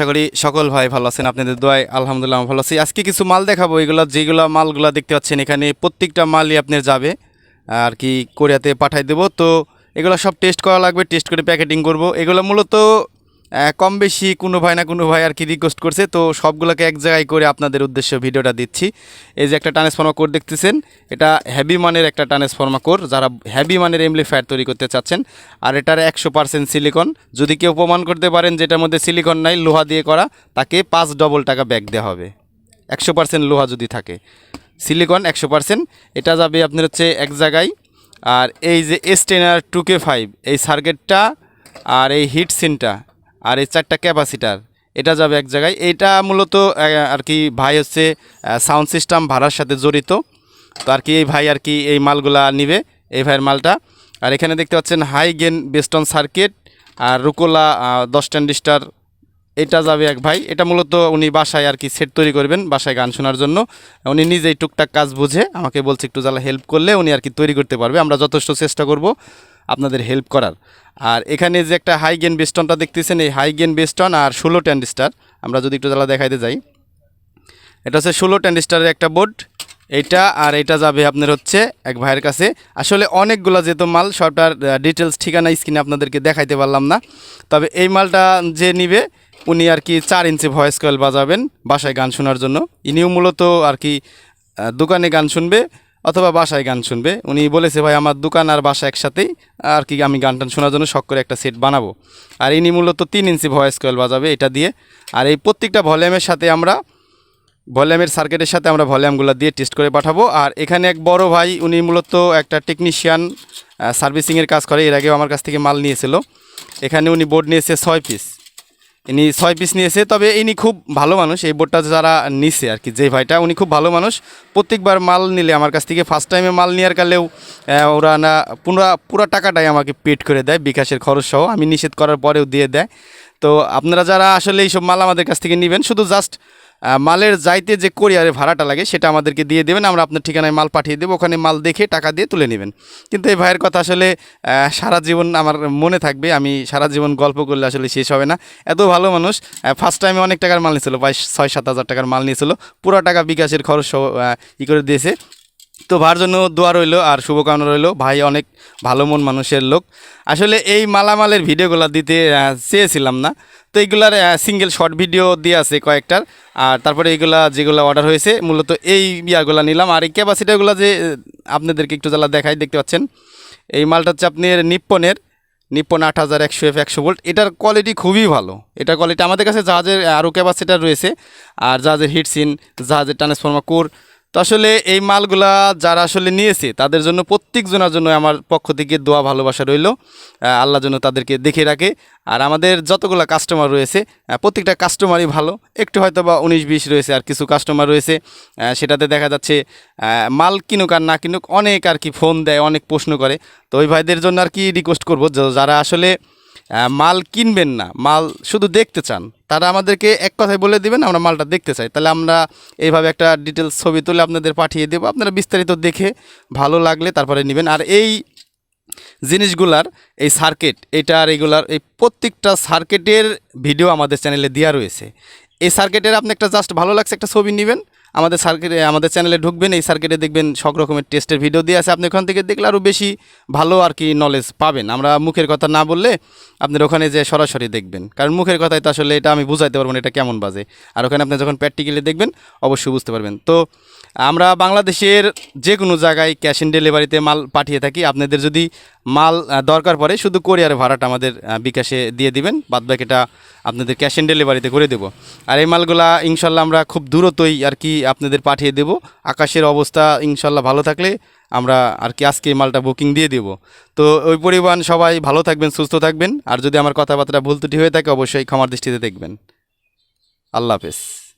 আশা করি সকল ভাই ভালো আছেন। আপনাদের দোয়ায় আলহামদুলিল্লাহ ভালো আছি। আজকে কিছু মাল দেখাবো। এগুলো যেগুলো মালগুলো দেখতে পাচ্ছেন, এখানে প্রত্যেকটা মালই আপনার যাবে। আর কি কোরিয়াতে পাঠাই দেবো। তো এগুলো সব টেস্ট করা লাগবে। টেস্ট করে প্যাকেটিং করব। এগুলো মূলত কম বেশি কোনো ভাই না কোনো ভাই আর কি রিকোয়েস্ট করছে, তো সবগুলোকে এক জায়গায় করে আপনাদের উদ্দেশ্যে ভিডিওটা দিচ্ছি। এই যে একটা ট্রান্সফর্মার কোড দেখতেছেন, এটা হ্যাভি মানের একটা ট্রান্সফর্মার কোর যারা হ্যাভি মানের এমপ্লিফায়ার তৈরি করতে চাচ্ছেন। আর এটার একশো পার্সেন্ট সিলিকন যদি কেউ প্রমাণ করতে পারেন যেটার মধ্যে সিলিকন নাই, লোহা দিয়ে করা, তাকে পাঁচ ডবল টাকা ব্যাক দেওয়া হবে। একশো পার্সেন্ট লোহা যদি থাকে। সিলিকন একশো পার্সেন্ট এটা যাবে আপনার হচ্ছে এক জায়গায়। আর এই যে S ten R two K five এই সার্কিটটা আর এই হিট সিনটা আর এই চারটা ক্যাপাসিটার, এটা যাবে এক জায়গায়। এইটা মূলত আর কি ভাই হচ্ছে সাউন্ড সিস্টেম ভাড়ার সাথে জড়িত। তো আর কি এই ভাই আর কি এই মালগুলা নিবে, এই ভাইয়ের মালটা। আর এখানে দেখতে পাচ্ছেন high gain bass tone circuit আর রুকোলা দশ ট্যান্ডিস্টার এটা যাবে এক ভাই। এটা মূলত উনি বাসায় আর কি সেট তৈরি করবেন, বাসায় গান শোনার জন্য। উনি নিজেই টুকটাক কাজ বুঝে আমাকে বলছে একটু জ্বালা হেল্প করলে উনি আর কি তৈরি করতে পারবে। আমরা যথেষ্ট চেষ্টা করব। আপনাদের হেল্প করার। আর এখানে যে একটা হাই গেন বেস্টনটা দেখতেছেন, এই হাই গেন বেস্টন আর ষোলো ট্যান্ডিস্টার আমরা যদি একটু জ্বালা দেখাইতে যাই। এটা হচ্ছে ষোলো ট্যান্ডিস্টারের একটা বোর্ড এইটা আর এটা যাবে আপনার হচ্ছে এক ভাইয়ের কাছে। আসলে অনেকগুলো যেহেতু মাল, সবটার ডিটেলস ঠিকানা স্ক্রিনে আপনাদেরকে দেখাইতে পারলাম না। তবে এই মালটা যে নিবে, উনি আর কি চার ইঞ্চি ভয়েস কয়েল বাজাবেন, বাসায় গান শোনার জন্য। ইনিও মূলত আর কি দোকানে গান শুনবে অথবা বাসায় গান শুনবে। উনি বলেছে, ভাই, আমার দোকান আর বাসা একসাথেই। আর কি, আমি গান টান শোনার জন্য শখ করে একটা সেট বানাবো। আর ইনি মূলত তিন ইঞ্চি ভয়েস কয়েল বাজাবে এটা দিয়ে। আর এই প্রত্যেকটা ভলিউমের সাথে আমরা, ভলিউমের সার্কিটের সাথে আমরা ভলিউমগুলো দিয়ে টেস্ট করে পাঠাবো। আর এখানে এক বড় ভাই, উনি মূলত একটা টেকনিশিয়ান সার্ভিসিংয়ের কাজ করে। এর আগেও আমার কাছ থেকে মাল নিয়েছিল। এখানে উনি বোর্ড নিয়েছে ছয় পিস ইনি ছয় পিস নিয়েছে, তবে ইনি খুব ভালো মানুষ। এই বোর্ডটা যারা নিছে আর কি, যে ভাইটা, উনি খুব ভালো মানুষ। প্রত্যেকবার মাল নিলে, আমার কাছ থেকে ফার্স্ট টাইমে মাল নেওয়ার কালেও ওরা না পুরো পুরো টাকাটাই আমাকে পেড করে দেয়, বিকাশের খরচ সহ। আমি নিষেধ করার পরেও দিয়ে দেয়। তো আপনারা যারা আসলে এইসব মাল আমাদের কাছ থেকে নেবেন, শুধু জাস্ট মালের যাইতে যে কোরিয়ারে ভাড়াটা লাগে, সেটা আমাদেরকে দিয়ে দেবেন। আমরা আপনার ঠিকানায় মাল পাঠিয়ে দেবো। ওখানে মাল দেখে টাকা দিয়ে তুলে নেবেন। কিন্তু এই ভাইয়ের কথা আসলে সারা জীবন আমার মনে থাকবে, আমি সারা জীবন গল্প করলে আসলে শেষ হবে না। এত ভালো মানুষ ফার্স্ট টাইমে অনেক টাকার মাল নিয়েছিল, প্রায় ছয় সাত হাজার টাকার মাল নিয়েছিল। পুরো টাকা বিকাশের খরচ ই করে দিয়েছে। তো ভার জন্য দোয়া রইল আর শুভকামনা রইল। ভাই অনেক ভালো মন মানুষের লোক। আসলে এই মালামালের ভিডিওগুলো দিতে চেয়েছিলাম না। তো এইগুলার সিঙ্গেল শর্ট ভিডিও দিয়ে আছে কয়েকটার। আর তারপরে এইগুলা যেগুলো অর্ডার হয়েছে, মূলত এই বিয়াগুলো নিলাম। আর এই ক্যাপাসিটারগুলো যে আপনাদেরকে একটু জ্বালা দেখাই, দেখতে পাচ্ছেন? এই মালটা হচ্ছে আপনার নিপ্পনের, নিপ্পন আট হাজার একশো এফ, একশো ভোল্ট। এটার কোয়ালিটি খুবই ভালো। এটার কোয়ালিটি আমাদের কাছে জাহাজের আরও ক্যাপাসিটার রয়েছে। আর জাহাজের হিটসিন জাহাজের ট্রান্সফর্মার কোর তো আসলে এই মালগুলা যারা আসলে নিয়েছে, তাদের জন্য প্রত্যেকজনের জন্য আমার পক্ষ থেকে দোয়া, ভালোবাসা রইল। আল্লাহ যেন তাদেরকে দেখে রাখে। আর আমাদের যতগুলো কাস্টমার রয়েছে প্রত্যেকটা কাস্টমারই ভালো। একটু হয়তো বা উনিশ, বিশ রয়েছে আর কিছু কাস্টমার রয়েছে। সেটাতে দেখা যাচ্ছে মাল কিনুক আর না কিনুক অনেক আর কি ফোন দেয়, অনেক প্রশ্ন করে। তো ওই ভাইদের জন্য আর কি রিকোয়েস্ট করব যারা আসলে মাল কিনবেন না, মাল শুধু দেখতে চান। তারা আমাদেরকে এক কথায় বলে দিবেন, আমরা মালটা দেখতে চাই। তাহলে আমরা এইভাবে একটা ডিটেলস ছবি তুলে আপনাদের পাঠিয়ে দেবো। আপনারা বিস্তারিত দেখে ভালো লাগলে তারপরে নেবেন। আর এই জিনিসগুলার, এই সার্কিট এটা আর এগুলার, এই প্রত্যেকটা সার্কিটের ভিডিও আমাদের চ্যানেলে দেওয়া রয়েছে। এই সার্কিটের আপনি একটা জাস্ট ভালো লাগছে একটা ছবি নেবেন। আমাদের সার্কিটে আমাদের চ্যানেলে ঢুকবেন, এই সার্কিটে দেখবেন সব রকমের টেস্টের ভিডিও দিয়ে আছে। আপনি ওখান থেকে দেখলে আরও বেশি ভালো আর কি নলেজ পাবেন। আমরা মুখের কথা না বললে আপনার ওখানে যে সরাসরি দেখবেন। কারণ মুখের কথায় তো আসলে এটা আমি বুঝাইতে পারব না, এটা কেমন বাজে। আর ওখানে আপনি যখন প্র্যাকটিক্যালি দেখবেন, অবশ্যই বুঝতে পারবেন। তো আমরা বাংলাদেশের যে কোনো জায়গায় ক্যাশ অন ডেলিভারিতে মাল পাঠিয়ে থাকি। আপনাদের যদি মাল দরকার পড়ে, শুধু কোরিয়ার ভাড়াটা আমাদের বিকাশে দিয়ে দিবেন। বাদ বাকিটা আপনাদের ক্যাশ অন ডেলিভারিতে করে দেবো। আর এই মালগুলা ইনশাল্লাহ আমরা খুব দূরত্বই আর কি আপনাদের পাঠিয়ে দেব। আকাশের অবস্থা ইনশাল্লাহ ভালো থাকলে আমরা আর কি আজকে মালটা বুকিং দিয়ে দেব। তো ওই পরিমাণ সবাই ভালো থাকবেন, সুস্থ থাকবেন। আর যদি আমার কথাবার্তা ভুল ত্রুটি হয়ে থাকে, অবশ্যই ক্ষমার দৃষ্টিতে দেখবেন। আল্লাহ হাফেজ।